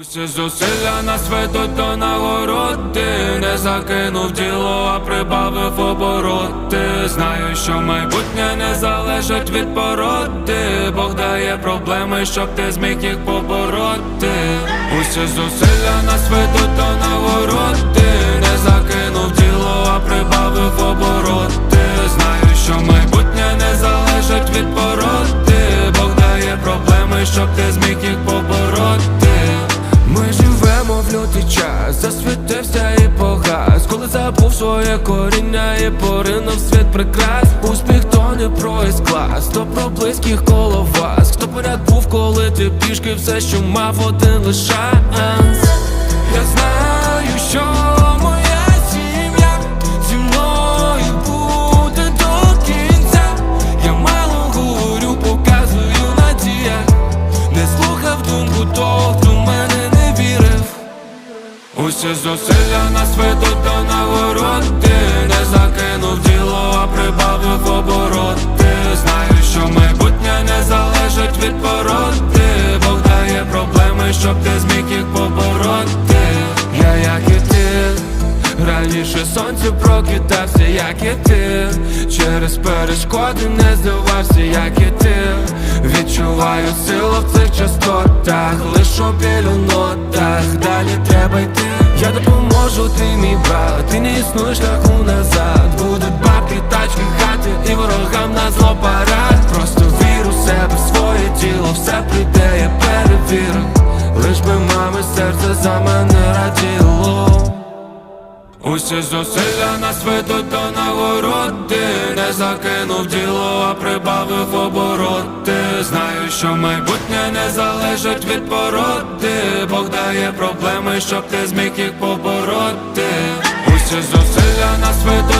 Усі зусилля нас ведуть до нагороди. Не закинув діло, а прибавив обороти. Знаю, що майбутнє не залежить від породи. Бог дає проблеми, щоб ти зміг їх побороти. Усі зусилля нас ведуть до нагороди. Не закинув діло, а прибавив обороти. Знаю, що майбутнє не залежить від породи. Бог дає проблеми, щоб ти зміг їх побороти лютий час, засвітився і погас. Коли забув своє коріння і поринув світ прикрас. Успіх то не про клас, то про близьких коло вас. Хто поряд був, коли ти пішки все, що мав один лише Я знаю, що моя сім'я зі мною буде Усі зусилля нас ведуть до нагороди Не закинув діло, а прибавив обороти. Знаю, що майбутнє не залежить від породи Бог дає проблеми, щоб ти зміг їх побороти. Я як і ти Раніше сонце прокидався, як і ти. Через перешкоди не здавався, як і ти. Відчуваю силу в цих частотах Лиш у білю нотах, далі треба йти. Я допоможу, ти мій брат, ти не існуєш шляху назад. Будуть бабки, тачки, хати і ворогам на зло парад. Просто вір у себе, своє тіло, все прийде, я перевірю. Лиш би мами серце за мене раділо Усі зусилля нас ведуть до нагороди. Не закинув діло, а прибавив обороти. Знаю, що майбутнє не залежить від породи. Бог дає проблеми, щоб ти зміг їх побороти. Усі зусилля нас ведуть